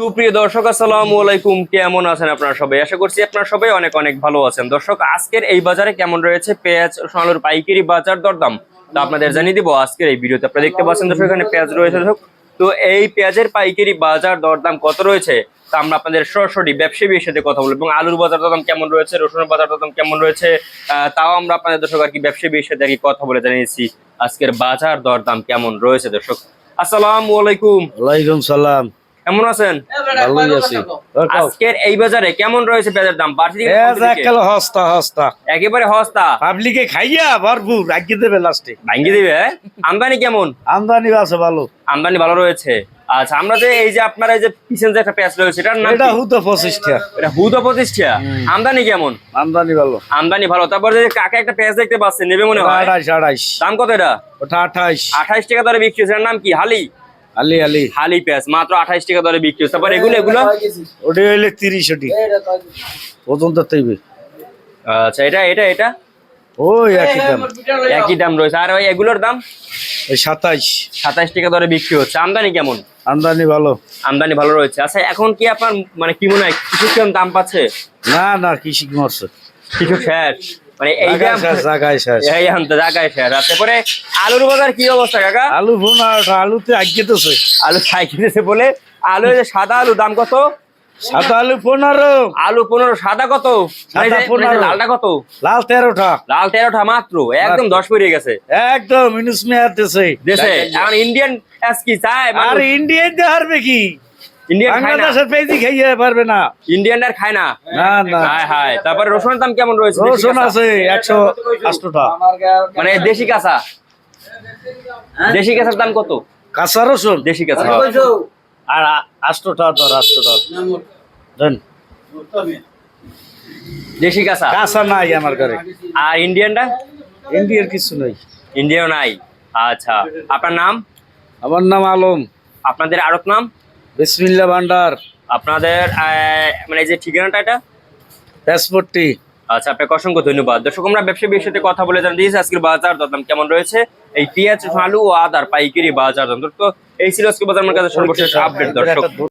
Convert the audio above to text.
সুপ্রিয় দর্শক, আসসালামু আলাইকুম। কেমন আছেন আপনারা সবাই? আশা করছি আপনারা সবাই অনেক অনেক ভালো আছেন। দর্শক, আজকের এই বাজারে কেমন রয়েছে? পেঁয়াজ, সোনালুর পাইকারি বাজার দরদাম। তো আপনাদের জানিয়ে দিব, আজকের এই ভিডিওতে আপনারা দেখতে পাচ্ছেন, দর্শক, এখানে পেঁয়াজ রয়েছে। দর্শক, তো এই পেঁয়াজের পাইকারি বাজার দরদাম কত রয়েছে? তা আমরা আপনাদের সরাসরি ব্যবসায়ীর সাথে কথা বলব। এবং আলুর বাজার দরদাম কেমন রয়েছে? রসুনের বাজার দরদাম কেমন রয়েছে? তাও আমরা আপনাদের দর্শক আর কি ব্যবসায়ীর সাথে আর কি কথা বলে জানিয়েছি, আজকের বাজার দরদাম কেমন রয়েছে, দর্শক। আসসালামু আলাইকুম। ওয়ালাইকুম সালাম। কেমন আছেন? ভালোই আছি। আজকের এই বাজারে কেমন রয়েছে পেঁয়াজের দাম? বাড়তি হস্তা হস্তা একেবারে হস্তা পাবলিকে খাইয়া ভরপুর রাখিয়ে দেবে লাস্টে ভাঙ্গি দিবে হ্যাঁ? আমদানি কেমন? আমদানি আছে ভালো। আমদানি ভালো রয়েছে। আচ্ছা আমরা যে এই যে আপনার এই যে পিছন যে একটা পেঁয়াজ রয়েছে এটার নাম এটা পঁচিশটা এটা হুদ প্রতিষ্ঠা? আমদানি কেমন? আমদানি ভালো। আমদানি ভালো। তারপর যে কাকে একটা পেঁয়াজ দেখতে পাচ্ছেন নেবে মনে হয়? আড়াইশ আড়াইশ দাম কত এটা? ওটা আঠাইশ আঠাইশ টাকা দরে বিক্রি হচ্ছে নাম কি? হালি? আলি আলি। হালি পেঁয়াজ মাত্র আঠাইশ টাকা দরে বিক্রি হচ্ছে। তারপর এগুলো এগুলো? ওটি হইলে তিরিশ ওটি। ওজন তো তৈবে। আচ্ছা এটা এটা এটা? ওই একই দাম। একই দাম রয়েছে। আর ওই এগুলোর দাম? ওই সাতাইশ। সাতাইশ টাকা দরে বিক্রি হচ্ছে। আমদানি কেমন? আমদানি ভালো। আমদানি ভালো রয়েছে। আচ্ছা এখন কি আপনার মানে কি মনে হয় কৃষক কেমন দাম পাচ্ছে? না না কৃষি মরছে। কৃষক শেষ। মানে এই তারপরে আলুর বাজার কি অবস্থা কাকা? আলু আলুতে আগিয়েতেছে আলু খাই বলে আলু সাদা আলু দাম কত? সাদা আলু পনেরো। আলু পনেরো সাদা কত? মানে মানে যে 15 লালটা কত? লাল তেরোটা। লাল তেরোটা মাত্র একদম দশ পেরিয়ে গেছে। একদম ইনুস মেয়ার দেশে। দেশে? এখন ইন্ডিয়ান কি চায়? আর ইন্ডিয়ান কি? ইন্ডিয়ান বাংলাদেশের পেজি খাইয়ে পারবে না। ইন্ডিয়ান আর খায় না। না না। হায় হায়। তারপরে রসুনের দাম কেমন রয়েছে? রসুন আছে একশো মানে দেশি কাঁচা? দেশি কাঁচার দাম কত? কাঁচা রসুন? দেশি কাঁচা। আর ধর দেশি কাঁচা? কাঁচা নাই আমার ঘরে। আর ইন্ডিয়ানটা ইন্ডিয়ার কিছু নাই। আচ্ছা। আপনার নাম? আমার নাম আলম। আপনাদের আরত নাম? বিসমিল্লা ভান্ডার। আপনাদের মানে এই যে ঠিকানাটা এটা? প্যাসপোর্টটি আচ্ছা আপনাকে অসংখ্য ধন্যবাদ। দর্শক আমরা ব্যবসা বিষয়ের সাথে কথা বলে জানতে দিয়েছি আজকের বাজার দরদাম কেমন রয়েছে? এই পেঁয়াজ আলু ও আদার পাইকারি বাজার দর। তো এই ছিল আজকে বাজার। আমার কাছে সর্বশেষ আপডেট দর্শক।